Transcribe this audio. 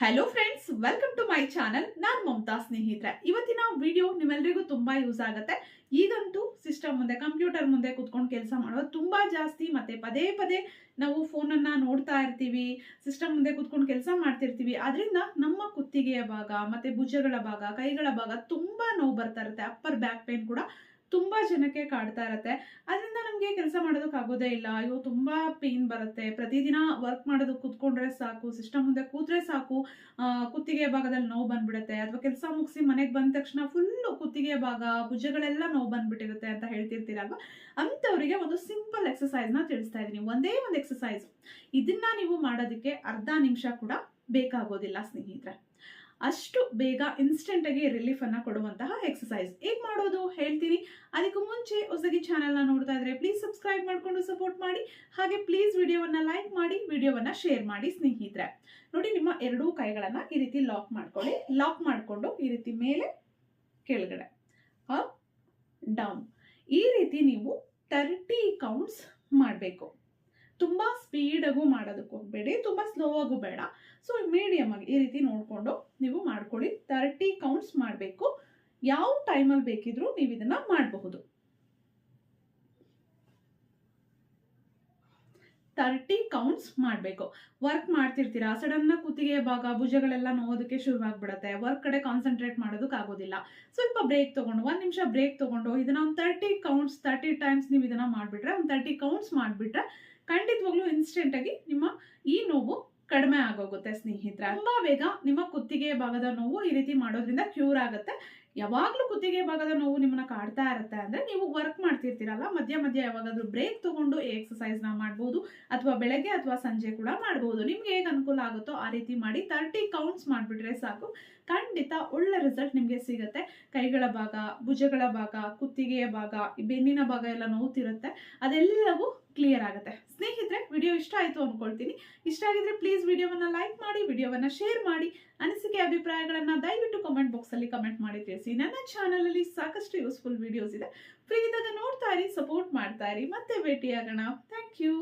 Hello friends welcome to my channel ನಾನು ಮಮತಾ ಸ್ನೇಹಿತರೆ. ಇವತ್ತಿನ ವಿಡಿಯೋ ನಿಮ್ಮೆಲ್ಲರಿಗೂ ತುಂಬಾ ಯೂಸ್ ಆಗುತ್ತೆ. ಈಗಂತೂ ಸಿಸ್ಟಮ್ ಮುಂದೆ ಕಂಪ್ಯೂಟರ್ ಮುಂದೆ ಕುತ್ಕೊಂಡು ಕೆಲಸ ಮಾಡೋದು ತುಂಬಾ ಜಾಸ್ತಿ. ಮತ್ತೆ ಪದೇ ಪದೇ ನಾವು ಫೋನನ್ನು ನೋಡ್ತಾ ಇರ್ತೀವಿ ಸಿಸ್ಟಮ್ ಮುಂದೆ ಕುತ್ಕೊಂಡು ಕೆಲಸ ಮಾಡ್ತಿರ್ತೀವಿ. ಅದರಿಂದ ನಮ್ಮ ಕುತ್ತಿಗೆಯ ಭಾಗ, ಮತ್ತೆ ಭುಜಗಳ ಭಾಗ, ಕೈಗಳ ಭಾಗ ತುಂಬಾ ನೋವು ಬರ್ತಾ ಇರುತ್ತೆ. ಅಪ್ಪರ್ ಬ್ಯಾಕ್ ಪೇನ್ ಕೂಡ ತುಂಬಾ ಜನಕ್ಕೆ ಕಾಡ್ತಾ ಇರತ್ತೆ. ಅದರಿಂದ ನಮಗೆ ಕೆಲಸ ಮಾಡೋದಕ್ಕೆ ಆಗೋದೇ ಇಲ್ಲ. ಅಯ್ಯೋ, ತುಂಬಾ ಪೇನ್ ಬರುತ್ತೆ. ಪ್ರತಿದಿನ ವರ್ಕ್ ಮಾಡೋದಕ್ಕೆ ಕೂತ್ಕೊಂಡ್ರೆ ಸಾಕು ಸಿಸ್ಟಮ್ ಮುಂದೆ ಕೂತ್ರೆ ಸಾಕು. ಕುತ್ತಿಗೆ ಭಾಗದಲ್ಲಿ ನೋವು ಬಂದ್ಬಿಡುತ್ತೆ. ಅಥವಾ ಕೆಲಸ ಮುಗಿಸಿ ಮನೆಗೆ ಬಂದ ತಕ್ಷಣ ಫುಲ್ಲು ಕುತ್ತಿಗೆ ಭಾಗ, ಭುಜಗಳೆಲ್ಲ ನೋವು ಬಂದ್ಬಿಟ್ಟಿರುತ್ತೆ ಅಂತ ಹೇಳ್ತಿರ್ತೀರಲ್ವ? ಅಂಥವರಿಗೆ ಒಂದು ಸಿಂಪಲ್ ಎಕ್ಸಸೈಸ್ನ ತಿಳಿಸ್ತಾ ಇದ್ದೀನಿ. ಒಂದೇ ಒಂದು ಎಕ್ಸಸೈಸ್ ಇದನ್ನ ನೀವು ಮಾಡೋದಕ್ಕೆ ಅರ್ಧ ನಿಮಿಷ ಕೂಡ ಬೇಕಾಗೋದಿಲ್ಲ, ಸ್ನೇಹಿತರೆ. ಅಷ್ಟು ಬೇಗ ಇನ್ಸ್ಟೆಂಟಾಗಿ ರಿಲೀಫ್ ಅನ್ನ ಕೊಡುವಂತಹ ಎಕ್ಸಸೈಸ್ ಹೇಗೆ ಮಾಡೋದು? ಹೇಳ್ತೀನಿ. ಅದಕ್ಕೂ ಮುಂಚೆ ಹೊಸಗಿ ಚಾನೆಲ್ನ ನೋಡ್ತಾ ಇದ್ರೆ ಪ್ಲೀಸ್ ಸಬ್ಸ್ಕ್ರೈಬ್ ಮಾಡಿಕೊಂಡು ಸಪೋರ್ಟ್ ಮಾಡಿ. ಹಾಗೆ ಪ್ಲೀಸ್ ವಿಡಿಯೋವನ್ನ ಲೈಕ್ ಮಾಡಿ, ವಿಡಿಯೋವನ್ನ ಶೇರ್ ಮಾಡಿ ಸ್ನೇಹಿತರೆ. ನೋಡಿ, ನಿಮ್ಮ ಎರಡೂ ಕೈಗಳನ್ನು ಈ ರೀತಿ ಲಾಕ್ ಮಾಡ್ಕೊಳ್ಳಿ. ಲಾಕ್ ಮಾಡಿಕೊಂಡು ಈ ರೀತಿ ಮೇಲೆ ಕೆಳಗಡೆ ಅಪ್ ಡೌನ್ ಈ ರೀತಿ ನೀವು ತರ್ಟಿ ಕೌಂಟ್ಸ್ ಮಾಡಬೇಕು. ತುಂಬಾ ಸ್ಪೀಡಾಗೂ ಮಾಡೋದಕ್ಕೆ ಹೋಗಬೇಡಿ, ತುಂಬ ಸ್ಲೋ ಆಗು ಬೇಡ. ಸೊ ಮೀಡಿಯಮ್ ಆಗಿ ಈ ರೀತಿ ನೋಡಿಕೊಂಡು ನೀವು ಮಾಡ್ಕೊಳ್ಳಿ ತರ್ಟಿ ಕೌಂಟ್ಸ್ ಮಾಡಬೇಕು. ಯಾವ ಟೈಮಲ್ಲಿ ಬೇಕಿದ್ರೂ ನೀವು ಇದನ್ನ ಮಾಡಬಹುದು. ತರ್ಟಿ ಕೌಂಟ್ಸ್ ಮಾಡಬೇಕು. ವರ್ಕ್ ಮಾಡ್ತಿರ್ತೀರಾ? ಸಡನ್ನ ಕುತ್ತಿಗೆ ಭಾಗ, ಭುಜಗಳೆಲ್ಲ ನೋವೋದಕ್ಕೆ ಶುರುವಾಗ್ಬಿಡುತ್ತೆ. ವರ್ಕ್ ಕಡೆ ಕಾನ್ಸಂಟ್ರೇಟ್ ಮಾಡೋದಕ್ಕೆ ಆಗೋದಿಲ್ಲ. ಸ್ವಲ್ಪ ಬ್ರೇಕ್ ತೊಗೊಂಡು, ಒಂದು ನಿಮಿಷ ಬ್ರೇಕ್ ತೊಗೊಂಡು ಇದನ್ನ ಒಂದು ತರ್ಟಿ ಕೌಂಟ್ಸ್ ತರ್ಟಿ ಟೈಮ್ಸ್ ನೀವು ಇದನ್ನ ಮಾಡಿಬಿಟ್ರೆ, ಒಂದು ತರ್ಟಿ ಕೌಂಟ್ಸ್ ಮಾಡಿಬಿಟ್ರೆ ಖಂಡಿತವಾಗ್ಲೂ ಇನ್ಸ್ಟೆಂಟ್ ಆಗಿ ನಿಮ್ಮ ಈ ನೋವು ಕಡಿಮೆ ಆಗೋಗುತ್ತೆ, ಸ್ನೇಹಿತರೆ. ತುಂಬಾ ಬೇಗ ನಿಮ್ಮ ಕುತ್ತಿಗೆ ಭಾಗದ ನೋವು ಈ ರೀತಿ ಮಾಡೋದ್ರಿಂದ ಕ್ಯೂರ್ ಆಗುತ್ತೆ. ಯಾವಾಗ್ಲೂ ಕುತ್ತಿಗೆ ಭಾಗದ ನೋವು ನಿಮ್ಮನ್ನ ಕಾಡ್ತಾ ಇರುತ್ತೆ ಅಂದ್ರೆ ನೀವು ವರ್ಕ್ ಮಾಡ್ತಿರ್ತೀರಲ್ಲ, ಮಧ್ಯ ಮಧ್ಯ ಯಾವಾಗಾದ್ರೂ ಬ್ರೇಕ್ ತಗೊಂಡು ಎಕ್ಸಸೈಸ್ನ ಮಾಡ್ಬೋದು, ಅಥವಾ ಬೆಳಗ್ಗೆ ಅಥವಾ ಸಂಜೆ ಕೂಡ ಮಾಡಬಹುದು ನಿಮ್ಗೆ ಹೇಗೆ ಅನುಕೂಲ ಆಗುತ್ತೋ ಆ ರೀತಿ ಮಾಡಿ ತರ್ಟಿ ಕೌಂಟ್ಸ್ ಮಾಡಿಬಿಟ್ರೆ ಸಾಕು. ಖಂಡಿತ ಒಳ್ಳೆ ರಿಸಲ್ಟ್ ನಿಮಗೆ ಸಿಗುತ್ತೆ. ಕೈಗಳ ಭಾಗ, ಭುಜಗಳ ಭಾಗ, ಕುತ್ತಿಗೆಯ ಭಾಗ ಬೆನ್ನಿನ ಭಾಗ ಎಲ್ಲ ನೋವುತ್ತಿರುತ್ತೆ ಅದೆಲ್ಲವೂ ಕ್ಲಿಯರ್ ಆಗುತ್ತೆ. ಸ್ನೇಹಿತರೆ, ವಿಡಿಯೋ ಇಷ್ಟ ಆಯಿತು ಅಂದ್ಕೊಳ್ತೀನಿ. ಇಷ್ಟ ಆಗಿದ್ರೆ ಪ್ಲೀಸ್ ವಿಡಿಯೋವನ್ನು ಲೈಕ್ ಮಾಡಿ, ವಿಡಿಯೋವನ್ನು ಶೇರ್ ಮಾಡಿ, ಅನಿಸಿಕೆ, ಅಭಿಪ್ರಾಯಗಳನ್ನು ದಯವಿಟ್ಟು ಕಮೆಂಟ್ ಬಾಕ್ಸಲ್ಲಿ ಕಮೆಂಟ್ ಮಾಡಿ ತಿಳಿಸಿ. ನನ್ನ ಚಾನಲಲ್ಲಿ ಸಾಕಷ್ಟು ಯೂಸ್ಫುಲ್ ವಿಡಿಯೋಸ್ ಇದೆ. ಫ್ರೀ ಇದ್ದಾಗ ನೋಡ್ತಾ ಇರಿ ಸಪೋರ್ಟ್ ಮಾಡ್ತಾ ಇರಿ. ಮತ್ತೆ ಭೇಟಿಯಾಗೋಣ. Thank you